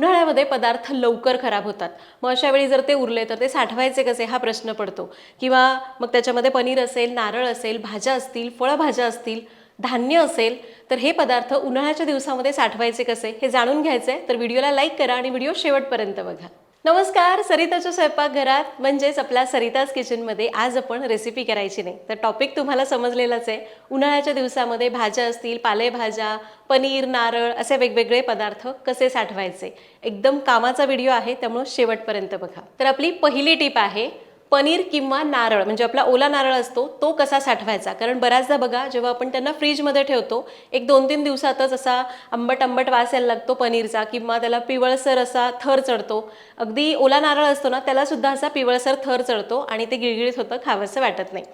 उन्हाळ्यामध्ये पदार्थ लवकर खराब होतात. मग अशा वेळी जर ते उरले तर ते साठवायचे कसे? हा प्रश्न पडतो. किंवा मग त्याच्यामध्ये पनीर असेल नारळ असेल भाज्या असतील फळभाज्या असतील धान्य असेल तर हे पदार्थ उन्हाळ्याच्या दिवसामध्ये साठवायचे कसे? हे जाणून घ्यायचे तर व्हिडिओला लाईक करा आणि व्हिडिओ शेवटपर्यंत बघा. नमस्कार सरिताच्या स्वयंपाकघरात म्हणजेच आपल्या सरिताज किचनमध्ये आज आपण रेसिपी करायची नाही. तर टॉपिक तुम्हाला समजलेलाच आहे. उन्हाळ्याच्या दिवसामध्ये भाज्या असतील पालेभाज्या पनीर नारळ असे वेगवेगळे पदार्थ कसे साठवायचे? एकदम कामाचा व्हिडिओ आहे त्यामुळं शेवटपर्यंत बघा. तर आपली पहिली टीप आहे पनीर किंवा नारळ म्हणजे आपला ओला नारळ असतो तो कसा साठवायचा? कारण बऱ्याचदा बघा जेव्हा आपण त्यांना फ्रीजमध्ये ठेवतो एक दोन तीन दिवसातच असा आंबट आंबट वास यायला लागतो पनीरचा किंवा त्याला पिवळसर असा थर चढतो. अगदी ओला नारळ असतो ना त्यालासुद्धा असा पिवळसर थर चढतो आणि ते गिळगिळीत होतं खावंसं वाटत नाही.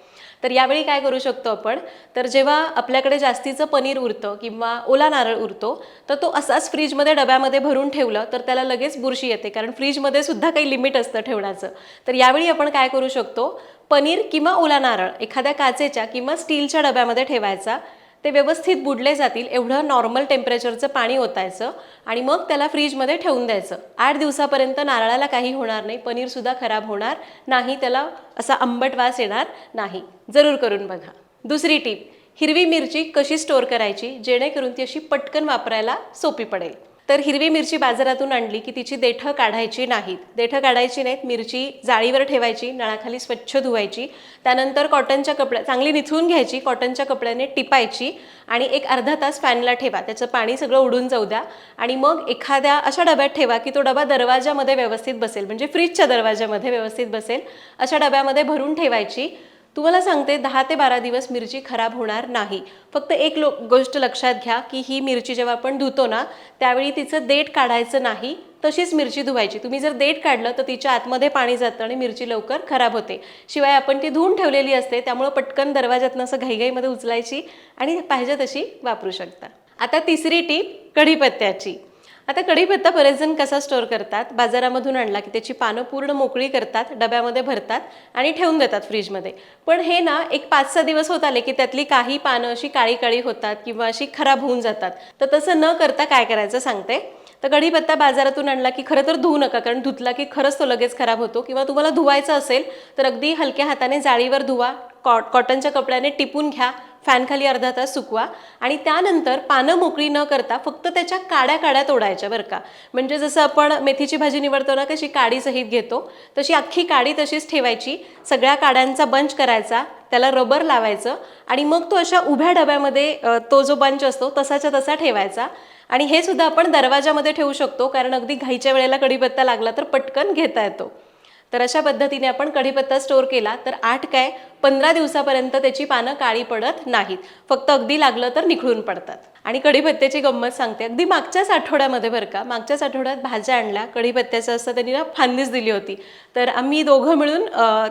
तर यावेळी काय करू शकतो आपण? तर जेव्हा आपल्याकडे जास्तीचं पनीर उरतं किंवा ओला नारळ उरतो तर तो असाच फ्रीजमध्ये डब्यामध्ये भरून ठेवलं तर त्याला लगेच बुरशी येते. कारण फ्रीजमध्ये सुद्धा काही लिमिट असतं ठेवण्याचं. तर यावेळी आपण काय करू शकतो? पनीर किंवा ओला नारळ एखाद्या काचेच्या किंवा स्टीलच्या डब्यामध्ये ठेवायचा. ते व्यवस्थित बुडले जातील एवढं नॉर्मल टेम्परेचरचं पाणी ओतायचं आणि मग त्याला फ्रीजमध्ये ठेवून द्यायचं. आठ दिवसापर्यंत नारळाला काही होणार नाही पनीरसुद्धा खराब होणार नाही त्याला असा आंबट वास येणार नाही. जरूर करून बघा. दुसरी टीप हिरवी मिरची कशी स्टोअर करायची जेणेकरून ती अशी पटकन वापरायला सोपी पडेल? तर हिरवी मिरची बाजारातून आणली की तिची देठं काढायची नाहीत. देठं काढायची नाहीत मिरची जाळीवर ठेवायची नळाखाली स्वच्छ धुवायची. त्यानंतर कॉटनच्या कपड्या चांगली निथळून घ्यायची कॉटनच्या कपड्याने टिपायची आणि एक अर्धा तास फॅनला ठेवा. त्याचं पाणी सगळं उडून जाऊ द्या आणि मग एखाद्या अशा डब्यात ठेवा की तो डबा दरवाजामध्ये व्यवस्थित बसेल म्हणजे फ्रीजच्या दरवाजामध्ये व्यवस्थित बसेल. अशा डब्यामध्ये भरून ठेवायची. तुम्हाला सांगते दहा ते बारा दिवस मिरची खराब होणार नाही. फक्त एक लो गोष्ट लक्षात घ्या की ही मिरची जेव्हा आपण धुतो ना त्यावेळी तिचं देठ काढायचं नाही तशीच मिरची धुवायची. तुम्ही जर देठ काढलं तर तिच्या आतमध्ये पाणी जातं आणि मिरची लवकर खराब होते. शिवाय आपण ती धुवून ठेवलेली असते त्यामुळं पटकन दरवाजातनं असं घाईघाईमध्ये उचलायची आणि पाहिजे तशी वापरू शकता. आता तिसरी टीप कढीपत्त्याची. आता कढीपत्ता बरेच जण कसा स्टोअर करतात? बाजारामधून आणला की त्याची पानं पूर्ण मोकळी करतात डब्यामध्ये भरतात आणि ठेवून देतात फ्रीजमध्ये पण हे ना एक पाच सहा दिवस होत आले की त्यातली काही पानं अशी काळी काळी होतात किंवा अशी खराब होऊन जातात. तर तसं न करता काय करायचं सांगते? तर कढीपत्ता बाजारातून आणला की खरं तर धुवू नका कारण धुतला की खरंच तो लगेच खराब होतो किंवा तुम्हाला धुवायचा असेल तर अगदी हलक्या हाताने जाळीवर धुवा. कॉ कॉटनच्या कपड्याने टिपून घ्या फॅनखाली अर्धा तास सुकवा आणि त्यानंतर पानं मोकळी न करता फक्त त्याच्या काड्या काड्या तोडायच्या बरं का. म्हणजे जसं आपण मेथीची भाजी निवडतो ना कशी काडी सहित घेतो तशी अख्खी काडी तशीच ठेवायची. सगळ्या काड्यांचा बंच करायचा त्याला रबर लावायचं आणि मग तो अशा उभ्या डब्यामध्ये तो जो बंच असतो तसाच्या तसा ठेवायचा. आणि हे सुद्धा आपण दरवाजामध्ये ठेवू शकतो कारण अगदी घाईच्या वेळेला कढीपत्ता लागला तर पटकन घेता येतो. तर अशा पद्धतीने आपण कढीपत्ता स्टोअर केला तर आठ काय पंधरा दिवसापर्यंत त्याची पानं काळी पडत नाहीत. फक्त अगदी लागलं तर निखळून पडतात. आणि कढीपत्त्याची गंमत सांगते. अगदी मागच्याच आठवड्यामध्ये बरं का मागच्याच आठवड्यात भाज्या आणल्या. कढीपत्त्याचं असं त्यांनी ना फांदीच दिली होती. तर आम्ही दोघं मिळून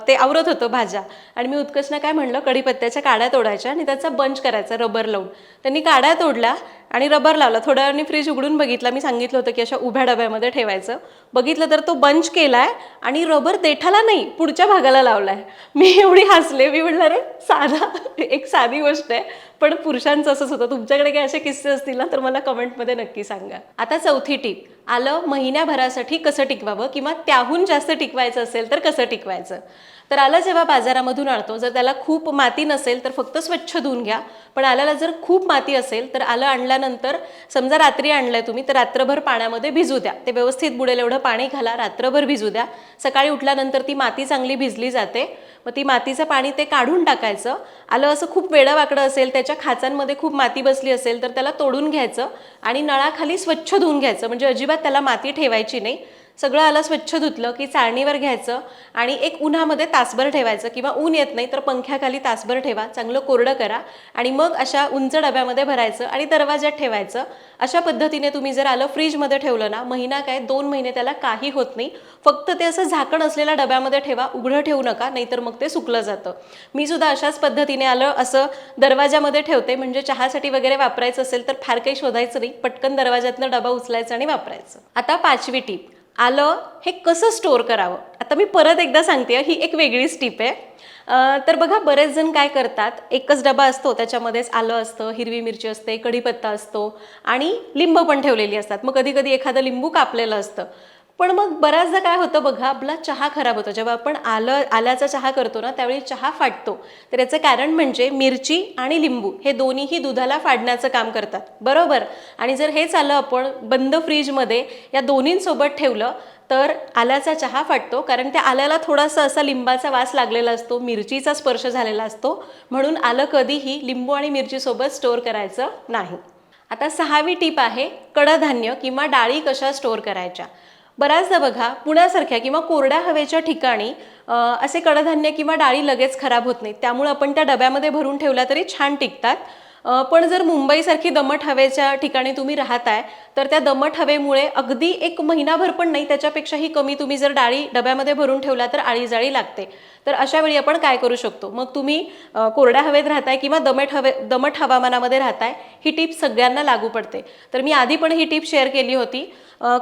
ते आवरत होतो भाज्या. आणि मी उत्कर्षना काय म्हणलं कढीपत्त्याच्या काड्या तोडायच्या आणि त्याचा बंच करायचा रबर लावून. त्यांनी काड्या तोडल्या. आणि रबर लावला. थोड्या वेळाने फ्रीज उघडून बघितला. मी सांगितलं होतं की अशा उभ्या डब्यामध्ये ठेवायचं. बघितलं तर तो बंच केलाय आणि रबर देठाला नाही पुढच्या भागाला लावलाय. मी एवढी हसले. मी म्हणलं रे साधा एक साधी गोष्ट आहे. पण पुरुषांचं असंच होतं. तुमच्याकडे काही असे किस्से असतील ना तर मला कमेंटमध्ये नक्की सांगा. आता चौथी टीप. आलं महिन्याभरासाठी कसं टिकवावं किंवा त्याहून जास्त टिकवायचं असेल तर कसं टिकवायचं? तर आलं जेव्हा बाजारामधून आणतो जर त्याला खूप माती नसेल तर फक्त स्वच्छ धुवून घ्या. पण आल्याला जर खूप माती असेल तर आलं आणल्यानंतर समजा रात्री आणलंय तुम्ही तर रात्रभर पाण्यामध्ये भिजू द्या. ते व्यवस्थित बुडेल एवढं पाणी घाला रात्रभर भिजू द्या. सकाळी उठल्यानंतर ती माती चांगली भिजली जाते. मग ती मातीचं पाणी ते काढून टाकायचं. आलं असं खूप वेडं वाकडं असेल त्याच्या खाचांमध्ये खूप माती बसली असेल तर त्याला तोडून घ्यायचं आणि नळाखाली स्वच्छ धुवून घ्यायचं. म्हणजे अजिबात त्याला माती ठेवायची नाही. सगळं आलं स्वच्छ धुतलं की चाळणीवर घ्यायचं आणि एक उन्हामध्ये तासभर ठेवायचं किंवा ऊन येत नाही तर पंख्याखाली तासभर ठेवा चांगलं कोरडं करा आणि मग अशा उंच डब्यामध्ये भरायचं आणि दरवाज्यात ठेवायचं. अशा पद्धतीने तुम्ही जर आलं फ्रीजमध्ये ठेवलं ना महिना काय दोन महिने त्याला काही होत नाही. फक्त ते असं झाकण असलेल्या डब्यामध्ये ठेवा उघडं ठेवू नका नाहीतर मग ते सुकलं जातं. मी सुद्धा अशाच पद्धतीने आलं असं दरवाजामध्ये ठेवते. म्हणजे चहासाठी वगैरे वापरायचं असेल तर फार काही शोधायचं नाही. पटकन दरवाजातनं डबा उचलायचा आणि वापरायचं. आता पाचवी टीप. आलं हे कसं स्टोअर करावं? आता मी परत एकदा सांगते ही एक वेगळीच टीप आहे. तर बघा बरेच जण काय करतात एकच डबा असतो त्याच्यामध्येच आलं असतं हिरवी मिरची असते कढीपत्ता असतो आणि लिंब पण ठेवलेली असतात. मग कधी कधी एखादं लिंबू कापलेलं असतं. पण मग बऱ्याचदा काय होतं बघा आपला चहा खराब होतो. जेव्हा आपण आलं आल्याचा चहा करतो ना त्यावेळी चहा फाटतो. तर याचं कारण म्हणजे मिरची आणि लिंबू हे दोन्हीही दुधाला फाडण्याचं काम करतात. बरोबर? आणि जर हेच आलं आपण बंद फ्रीजमध्ये या दोन्हींसोबत ठेवलं तर आल्याचा चहा फाटतो. कारण त्या आल्याला थोडासा असा लिंबाचा वास लागलेला असतो मिरचीचा स्पर्श झालेला असतो. म्हणून आलं कधीही लिंबू आणि मिरचीसोबत स्टोअर करायचं नाही. आता सहावी टीप आहे कडधान्य किंवा डाळी कशा स्टोअर करायच्या? बऱ्याचदा बघा पुण्यासारख्या किंवा कोरड्या हवेच्या ठिकाणी असे कडधान्य किंवा डाळी लगेच खराब होत नाहीत. त्यामुळे आपण त्या डब्यामध्ये भरून ठेवल्या तरी छान टिकतात. पण जर मुंबईसारखी दमट हवेच्या ठिकाणी तुम्ही राहताय तर त्या दमट हवेमुळे अगदी एक महिनाभर पण नाही त्याच्यापेक्षाही कमी तुम्ही जर डाळी डब्यामध्ये भरून ठेवला तर आळीजाळी लागते. तर अशा वेळी आपण काय करू शकतो? मग तुम्ही कोरड्या हवेत राहताय किंवा दमट हवे दमट हवामानामध्ये राहताय ही टीप सगळ्यांना लागू पडते. तर मी आधी पण ही टीप शेअर केली होती.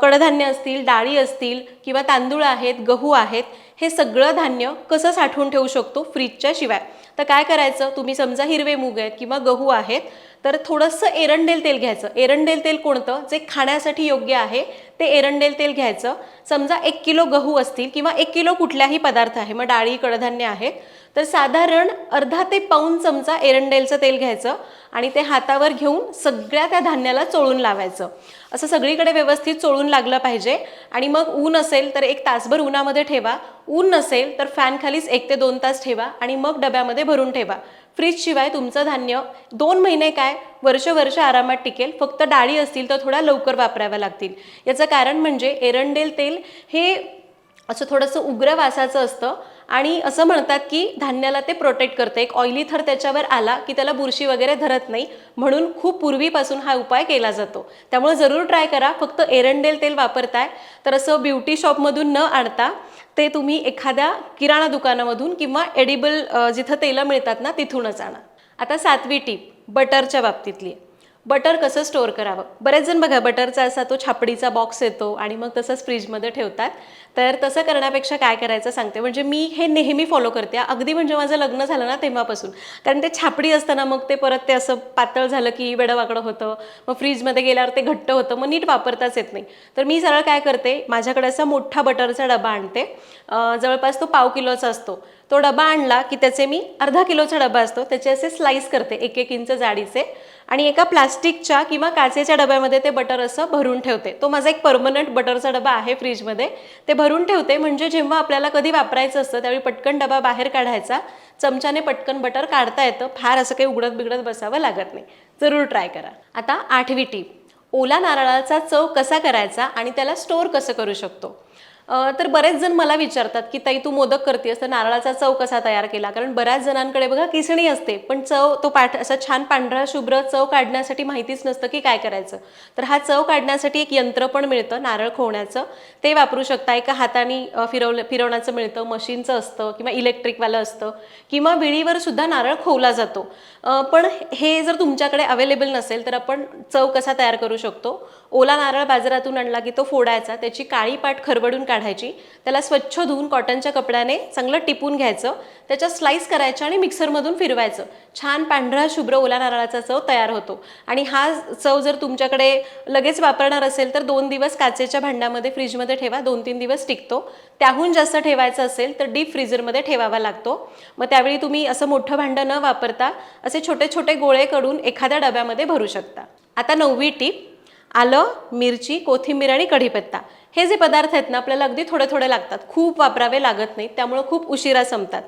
कडधान्य असतील डाळी असतील किंवा तांदूळ आहेत गहू आहेत हे सगळं धान्य कसं साठवून ठेवू शकतो फ्रीजच्या शिवाय? तर काय करायचं? तुम्ही समजा हिरवे मूग आहेत किंवा गहू आहेत तर थोडंसं एरंडेल तेल घ्यायचं. एरंडेल तेल कोणतं? जे खाण्यासाठी योग्य आहे ते एरंडेल तेल घ्यायचं. समजा एक किलो गहू असतील किंवा एक किलो कुठल्याही पदार्थ आहे मग डाळी कडधान्य आहेत तर साधारण अर्धा ते पाऊन चमचा एरंडेलचं तेल घ्यायचं आणि ते हातावर घेऊन सगळ्या त्या धान्याला चोळून लावायचं. असं सगळीकडे व्यवस्थित चोळून लागलं पाहिजे. आणि मग ऊन असेल तर एक तासभर उन्हामध्ये ठेवा. ऊन नसेल तर फॅनखालीच एक ते दोन तास ठेवा आणि मग डब्यामध्ये भरून ठेवा. फ्रीजशिवाय तुमचं धान्य दोन महिने काय वर्ष वर्ष आरामात टिकेल. फक्त डाळी असतील तर थोड्या लवकर वापराव्या लागतील. याचं कारण म्हणजे एरंडेल तेल हे असं थोडंसं उग्र वासाचं असतं आणि असं म्हणतात की धान्याला ते प्रोटेक्ट करते. एक ऑइली थर त्याच्यावर आला की त्याला बुरशी वगैरे धरत नाही. म्हणून खूप पूर्वीपासून हा उपाय केला जातो. त्यामुळे जरूर ट्राय करा. फक्त एरंडेल तेल वापरताय. तर असं ब्युटी शॉपमधून न आणता ते तुम्ही एखाद्या किराणा दुकानामधून किंवा एडिबल जिथं तेलं मिळतात ना तिथूनच आणा. आता सातवी टीप बटरच्या बाबतीतली. आहे. बटर कसं स्टोअर करावं? बरेच जण बघा बटरचा असा तो छापडीचा बॉक्स येतो आणि मग तसंच फ्रीजमध्ये ठेवतात. तर तसं करण्यापेक्षा काय करायचं सांगते. म्हणजे मी हे नेहमी फॉलो करते. अगदी म्हणजे माझं लग्न झालं ना तेव्हापासून. कारण ते छापडी असताना मग ते परत ते असं पातळ झालं की वेडवाकडं होतं. मग फ्रीजमध्ये गेल्यावर ते घट्ट होतं. मग नीट वापरताच येत नाही. तर मी सरळ काय करते माझ्याकडे असा मोठा बटरचा डबा आणते. जवळपास तो पाव किलोचा असतो. तो डबा आणला की त्याचे मी अर्धा किलोचा डबा असतो. त्याचे असे स्लाईस करते. एक एक इंच जाडीचे. आणि एका प्लास्टिकच्या किंवा काचेच्या डब्यामध्ये ते बटर असं भरून ठेवते. तो माझा एक परमनंट बटरचा डबा आहे फ्रीजमध्ये ते भरून ठेवते म्हणजे जेव्हा आपल्याला कधी वापरायचं असतं त्यावेळी पटकन डबा बाहेर काढायचा. चमच्याने पटकन बटर काढता येतं. फार असं काही उघडत बिघडत बसावं लागत नाही. जरूर ट्राय करा. आता आठवी टीप ओला नारळाचा चव कसा करायचा आणि त्याला स्टोअर कसं करू शकतो? तर बरेच जण मला विचारतात की ताई तू मोदक करतेस तर नारळाचा चव कसा तयार केला? कारण बऱ्याच जणांकडे बघा किसणी असते पण चव तो पाठ असा छान पांढरा शुभ्र चव काढण्यासाठी माहितीच नसतं की काय करायचं. तर हा चव काढण्यासाठी एक यंत्र पण मिळतं नारळ खोवण्याचं. ते वापरू शकता एका हाताने फिरवलं फिरवण्याचं मिळतं मशीनचं असतं किंवा इलेक्ट्रिकवालं असतं किंवा विळीवर सुद्धा नारळ खोवला जातो. पण हे जर तुमच्याकडे अवेलेबल नसेल तर आपण चव कसा तयार करू शकतो? ओला नारळ बाजारातून आणला की तो फोडायचा त्याची काळी पाट खरबडून काढायची त्याला स्वच्छ धुवून कॉटनच्या कपड्याने चांगलं टिपून घ्यायचं त्याच्या स्लाईस करायच्या आणि मिक्सरमधून फिरवायचं. छान पांढरा शुभ्र ओला नारळाचा चव तयार होतो. आणि हा चव जर तुमच्याकडे लगेच वापरणार असेल तर दोन दिवस काचेच्या भांड्यामध्ये फ्रीजमध्ये ठेवा दोन तीन दिवस टिकतो. त्याहून जास्त ठेवायचं असेल तर डीप फ्रीजरमध्ये ठेवावा लागतो. मग त्यावेळी तुम्ही असं मोठं भांडं न वापरता असे छोटे छोटे गोळे करून एखाद्या डब्यामध्ये भरू शकता. आता नववी टीप. आलं मिरची कोथिंबीर आणि कढीपत्ता. हे जे पदार्थ आहेत ना आपल्याला अगदी थोडे थोडे लागतात. खूप वापरावे लागत नाहीत त्यामुळं खूप उशिरा संपतात.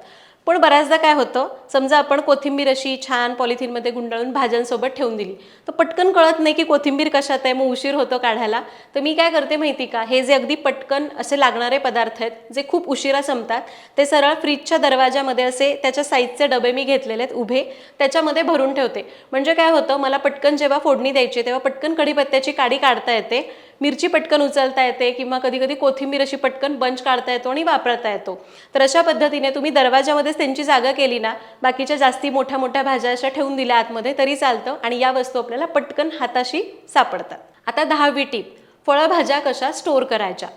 पण बऱ्याचदा काय होतं समजा आपण कोथिंबीर अशी छान पॉलिथिनमध्ये गुंडाळून भाज्यांसोबत ठेवून दिली तर पटकन कळत नाही की कोथिंबीर कशात आहे मग उशीर होतो काढायला. तर मी काय करते माहिती का हे जे अगदी पटकन असे लागणारे पदार्थ आहेत जे खूप उशिरा संपतात ते सरळ फ्रीजच्या दरवाजामध्ये असे त्याच्या साईजचे डबे मी घेतलेले आहेत उभे त्याच्यामध्ये भरून ठेवते. म्हणजे काय होतं मला पटकन जेव्हा फोडणी द्यायची तेव्हा पटकन कढीपत्त्याची काडी काढता येते मिरची पटकन उचलता येते किंवा कधी कधी कोथिंबीर अशी पटकन बंच काढता येतो आणि वापरता येतो. तर अशा पद्धतीने तुम्ही दरवाजामध्येच त्यांची जागा केली ना बाकीच्या जास्ती मोठ्या मोठ्या भाज्या अशा ठेवून दिल्या आतमध्ये तरी चालतं आणि या वस्तू आपल्याला पटकन हाताशी सापडतात. आता दहावी टीप फळभाज्या कशा स्टोअर करायच्या?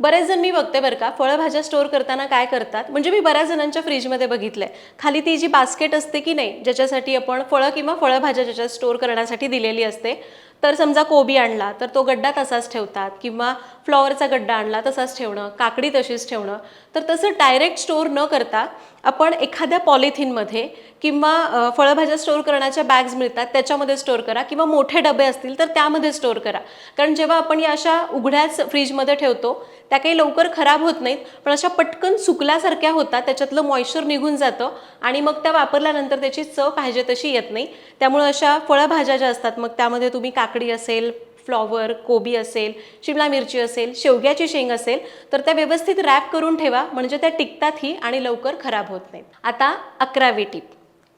बरेच जण मी बघते बरं का फळभाज्या स्टोअर करताना काय करतात? म्हणजे मी बऱ्याच जणांच्या फ्रीजमध्ये बघितलं आहे खाली ती जी बास्केट असते की नाही ज्याच्यासाठी आपण फळं किंवा फळभाज्या ज्याच्यात स्टोअर करण्यासाठी दिलेली असते तर समजा कोबी आणला तर तो गड्डा तसाच ठेवतात किंवा फ्लॉवरचा गड्डा आणला तसाच ठेवणं काकडी तशीच ठेवणं. तर तसं डायरेक्ट स्टोअर न करता आपण एखाद्या पॉलिथिनमध्ये किंवा फळभाज्या स्टोअर करण्याच्या बॅग्स मिळतात त्याच्यामध्ये स्टोअर करा किंवा मोठे डबे असतील तर त्यामध्ये स्टोअर करा. कारण जेव्हा आपण या अशा उघड्याच फ्रीजमध्ये ठेवतो त्या काही लवकर खराब होत नाहीत पण अशा पटकन सुकल्यासारख्या होतात त्याच्यातलं मॉइश्चर निघून जातं आणि मग त्या वापरल्यानंतर त्याची चव पाहिजे तशी येत नाही. त्यामुळे अशा फळभाज्या ज्या असतात मग त्यामध्ये तुम्ही काकडी असेल फ्लॉवर कोबी असेल शिमला मिरची असेल शेवग्याची शेंग असेल तर त्या व्यवस्थित रॅप करून ठेवा म्हणजे त्या टिकतातही आणि लवकर खराब होत नाहीत. आता अकरावी टीप.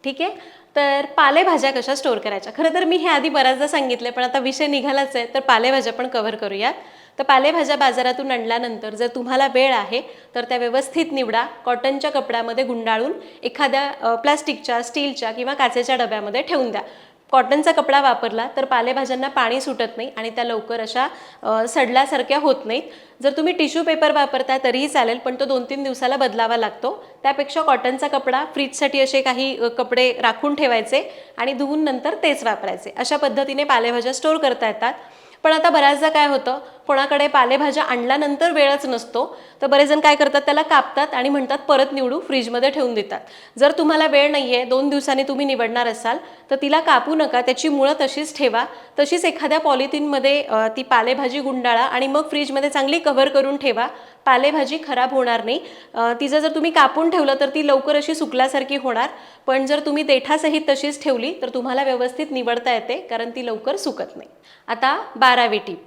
ठीक आहे? तर पालेभाज्या कशा स्टोअर करायच्या? खरं तर मी हे आधी बऱ्याचदा सांगितले पण आता विषय निघालाच आहे तर पालेभाज्या पण कव्हर करूयात. तर पालेभाज्या बाजारातून आणल्यानंतर जर तुम्हाला वेळ आहे तर त्या व्यवस्थित निवडा. कॉटनच्या कपड्यामध्ये गुंडाळून एखाद्या प्लास्टिकच्या स्टीलच्या किंवा काचेच्या डब्यामध्ये ठेवून द्या. कॉटनचा कपडा वापरला तर पालेभाज्यांना पाणी सुटत नाही आणि त्या लवकर अशा सडल्यासारख्या होत नाहीत. जर तुम्ही टिश्यू पेपर वापरता तरीही चालेल पण तो दोन तीन दिवसाला बदलावा लागतो. त्यापेक्षा कॉटनचा कपडा फ्रीजसाठी असे काही कपडे राखून ठेवायचे आणि धुवून नंतर तेच वापरायचे. अशा पद्धतीने पालेभाज्या स्टोअर करता येतात. पण आता बऱ्याचदा काय होतं कोणाकडे पालेभाज्या आणल्यानंतर वेळच नसतो. तर बरेच जण काय करतात त्याला कापतात आणि म्हणतात परत निवडू फ्रीजमध्ये ठेवून देतात. जर तुम्हाला वेळ नाही आहे दोन दिवसांनी तुम्ही निवडणार असाल तर तिला कापू नका त्याची मुळं तशीच ठेवा. तशीच एखाद्या पॉलिथिनमध्ये ती पालेभाजी गुंडाळा आणि मग फ्रीजमध्ये चांगली कव्हर करून ठेवा. पालेभाजी खराब होणार नाही. तिचं जर तुम्ही कापून ठेवलं तर ती लवकर अशी सुकल्यासारखी होणार. पण जर तुम्ही देठासहित तशीच ठेवली तर तुम्हाला व्यवस्थित निवडता येते कारण ती लवकर सुकत नाही. आता बारावी टीप.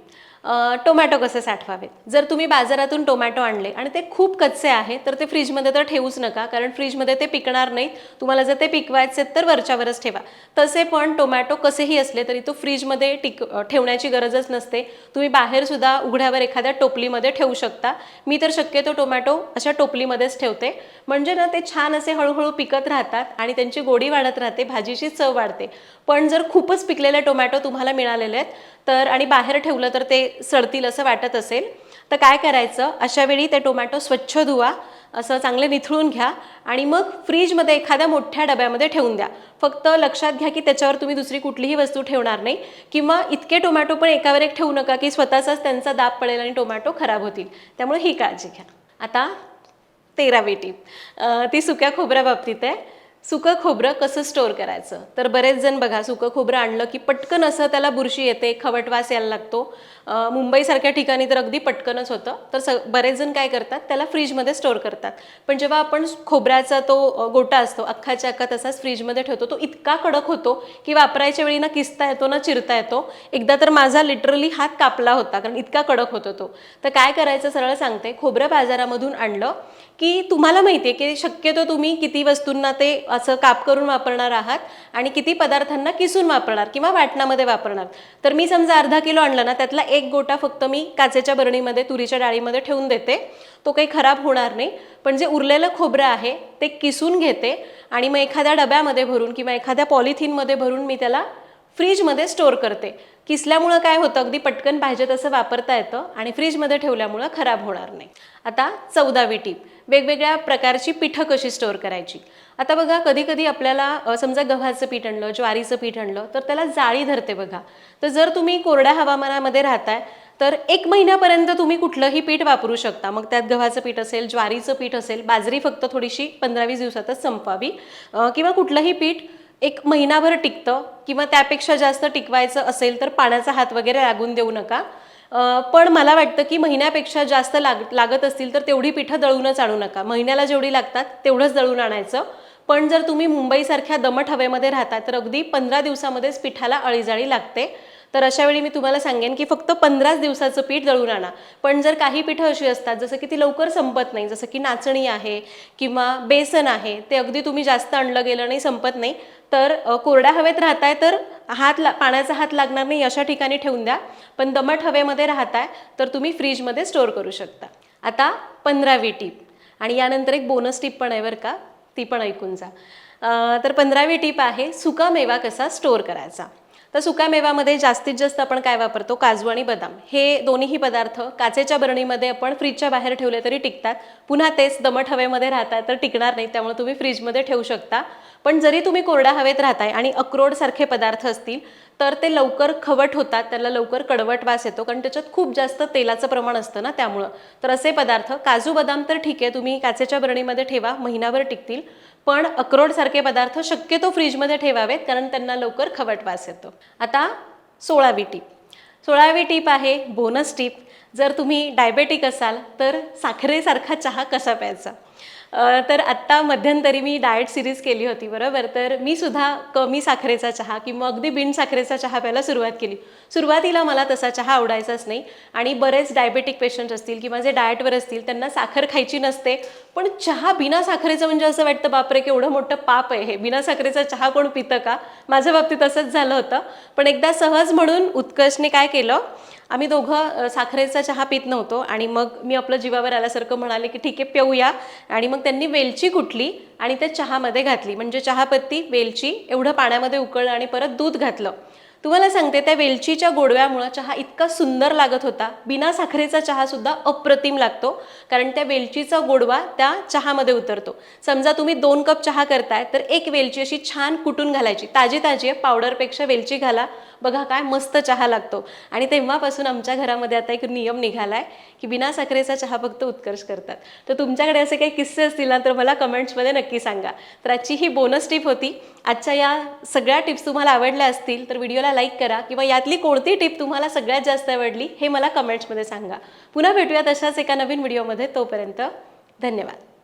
टोमॅटो कसे साठवावेत? जर तुम्ही बाजारातून टोमॅटो आणले आणि ते खूप कच्चे आहे तर ते फ्रीजमध्ये तर ठेवूच नका कारण फ्रीजमध्ये ते पिकणार नाही तुम्हाला जर ते पिकवायचे आहेत तर वरच्यावरच ठेवा. तसे पण टोमॅटो कसेही असले तरी तो फ्रीजमध्ये टिक ठेवण्याची गरजच नसते. तुम्ही बाहेरसुद्धा उघड्यावर एखाद्या टोपलीमध्ये ठेवू शकता. मी तर शक्यतो टोमॅटो अशा टोपलीमध्येच ठेवते. म्हणजे ना ते छान असे हळूहळू पिकत राहतात आणि त्यांची गोडी वाढत राहते भाजीची चव वाढते. पण जर खूपच पिकलेले टोमॅटो तुम्हाला मिळालेले आहेत तर आणि बाहेर ठेवलं तर ते सडतील असं वाटत असेल. तर काय करायचं? अशा वेळी ते टोमॅटो स्वच्छ धुवा असं चांगले निथळून घ्या आणि मग फ्रीजमध्ये एखाद्या मोठ्या डब्यामध्ये ठेवून द्या. फक्त लक्षात घ्या की त्याच्यावर तुम्ही दुसरी कुठलीही वस्तू ठेवणार नाही किंवा इतके टोमॅटो पण एकावर एक ठेवू नका की स्वतःचाच त्यांचा दाब पडेल आणि टोमॅटो खराब होतील. त्यामुळे ही काळजी घ्या. आता तेरावी टीप. ती सुक्या खोबऱ्या बाबतीत आहे. सुकं खोबरं कसं स्टोअर करायचं? तर बरेच जण बघा सुकं खोबरं आणलं की पटकन असं त्याला बुरशी येते खवटवास यायला लागतो. मुंबईसारख्या ठिकाणी तर अगदी पटकनच होतं. तर स बरेच जण काय करतात त्याला फ्रीजमध्ये स्टोअर करतात. पण जेव्हा आपण खोबऱ्याचा तो गोटा असतो अख्खाच्या अख्खा तसाच फ्रीजमध्ये ठेवतो तो इतका कडक होतो की वापरायच्या वेळी ना किसता येतो ना चिरता येतो. एकदा तर माझा लिटरली हात कापला होता कारण इतका कडक होतो तो. तर काय करायचं सरळ सांगते खोबरं बाजारामधून आणलं की तुम्हाला माहिती आहे की शक्यतो तुम्ही किती वस्तूंना ते असं काप करून वापरणार आहात आणि किती पदार्थांना किसून वापरणार किंवा वाटणामध्ये वापरणार. तर मी समजा अर्धा किलो आणलं ना त्यातला एक गोटा फक्त मी काचेच्या बरणीमध्ये तुरीच्या डाळीमध्ये ठेवून देते. तो काही खराब होणार नाही. पण जे उरलेलं खोबरं आहे ते किसून घेते आणि मग एखाद्या डब्यामध्ये भरून किंवा एखाद्या पॉलिथिनमध्ये भरून मी त्याला फ्रीजमध्ये स्टोअर करते. किसल्यामुळं काय होतं? अगदी पटकन पाहिजे तसं वापरता येतं आणि फ्रीजमध्ये ठेवल्यामुळं खराब होणार नाही. आता चौदावी टीप. वेगवेगळ्या प्रकारची पिठं कशी स्टोअर करायची? आता बघा कधी कधी आपल्याला समजा गव्हाचं पीठ आणलं ज्वारीचं पीठ आणलं तर त्याला जाळी धरते बघा. तर जर तुम्ही कोरड्या हवामानामध्ये राहताय तर एक महिन्यापर्यंत तुम्ही कुठलंही पीठ वापरू शकता. मग त्यात गव्हाचं पीठ असेल ज्वारीचं पीठ असेल बाजरी फक्त थोडीशी पंधरा वीस दिवसातच संपवावी किंवा कुठलंही पीठ एक महिनाभर टिकतं किंवा त्यापेक्षा जास्त टिकवायचं असेल तर पाण्याचा हात वगैरे लागून देऊ नका. पण मला वाटतं की महिन्यापेक्षा जास्त लाग लागत असतील तर तेवढी पिठं दळूनच आणू नका. महिन्याला जेवढी लागतात तेवढंच दळून आणायचं. पण जर तुम्ही मुंबईसारख्या दमट हवेमध्ये राहता तर अगदी पंधरा दिवसामध्येच पिठाला अळीजाळी लागते. तर अशा वेळी मी तुम्हाला सांगेन की फक्त पंधराच दिवसाचं पीठ दळून आणा. पण जर काही पिठं अशी असतात जसं की ती लवकर संपत नाही जसं की नाचणी आहे किंवा बेसन आहे ते अगदी तुम्ही जास्त आणलं गेलं नाही संपत नाही. तर कोरड्या हवेत राहताय तर हात ला पाण्याचा हात लागणार नाही अशा ठिकाणी ठेवून द्या. पण दमट हवेमध्ये राहताय तर तुम्ही फ्रीजमध्ये स्टोअर करू शकता. आता पंधरावी टीप. आणि यानंतर एक बोनस टीप पण आहे बरं का ती पण ऐकून जा. तर पंधरावी टीप आहे सुकामेवा कसा स्टोअर करायचा? तर सुकामेव्यामध्ये जास्तीत जास्त आपण काय वापरतो? काजू आणि बदाम. हे दोन्हीही पदार्थ काचेच्या बरणीमध्ये आपण फ्रीजच्या बाहेर ठेवले तरी टिकतात. पुन्हा तेच दमट हवेमध्ये राहतात तर टिकणार नाही त्यामुळे तुम्ही फ्रीजमध्ये ठेवू शकता. पण जरी तुम्ही कोरड्या हवेत राहताय आणि अक्रोडसारखे पदार्थ असतील तर ते लवकर खवट होतात त्याला लवकर कडवट वास येतो कारण त्याच्यात खूप जास्त तेलाचं प्रमाण असतं ना त्यामुळं. तर असे पदार्थ काजू बदाम तर ठीक आहे तुम्ही काचेच्या बरणीमध्ये ठेवा महिनाभर टिकतील पण अक्रोडसारखे पदार्थ शक्यतो फ्रीजमध्ये ठेवावेत कारण त्यांना लवकर खवट वास येतो. आता सोळावी टीप. सोळावी टीप आहे बोनस टीप. जर तुम्ही डायबेटिक असाल तर साखरेसारखा चहा कसा प्यायचा? तर आत्ता मध्यंतरी मी डाएट सिरीज केली होती बरोबर? तर मी सुद्धा कमी साखरेचा चहा किंवा अगदी बिन साखरेचा चहा प्यायला सुरुवात केली. सुरुवातीला मला तसा चहा आवडायचाच नाही आणि बरेच डायबेटिक पेशंट असतील किंवा जे डाएटवर असतील त्यांना साखर खायची नसते. पण चहा बिना साखरेचं म्हणजे असं वाटतं बापरे की एवढं मोठं पाप आहे हे. बिना साखरेचा चहा कोण पितं का? माझ्या बाबतीत असंच झालं होतं. पण एकदा सहज म्हणून उत्कर्षने काय केलं आम्ही दोघं साखरेचा चहा पित नव्हतो आणि मग मी आपलं जीवावर आल्यासारखं म्हणाले की ठीक आहे पिऊया. आणि मग त्यांनी वेलची कुटली आणि त्या चहामध्ये घातली. म्हणजे चहापत्ती वेलची एवढं पाण्यामध्ये उकळलं आणि परत दूध घातलं. तुम्हाला सांगते त्या वेलचीच्या गोडव्यामुळं चहा इतका सुंदर लागत होता. बिना साखरेचा चहा सुद्धा अप्रतिम लागतो. कारण त्या वेलचीचा गोडवा त्या चहामध्ये उतरतो. समजा तुम्ही दोन कप चहा करताय तर एक वेलची अशी छान कुटून घालायची. ताजी ताजी आहे पावडरपेक्षा वेलची घाला. बघा काय मस्त चहा लागतो. आणि तेव्हापासून आमच्या घरामध्ये आता एक नियम निघालाय की बिना साखरेचा चहा फक्त उत्कर्ष करतात. तर तुमच्याकडे असे काही किस्से असतील ना तर मला कमेंट्समध्ये नक्की सांगा. तर आजची ही बोनस टिप होती. आजच्या या सगळ्या टिप्स तुम्हाला आवडल्या असतील तर व्हिडिओला लाईक करा किंवा यातली कोणती टिप तुम्हाला सगळ्यात जास्त आवडली हे मला कमेंट्समध्ये सांगा. पुन्हा भेटूयात अशाच एका नवीन व्हिडिओमध्ये. तोपर्यंत धन्यवाद.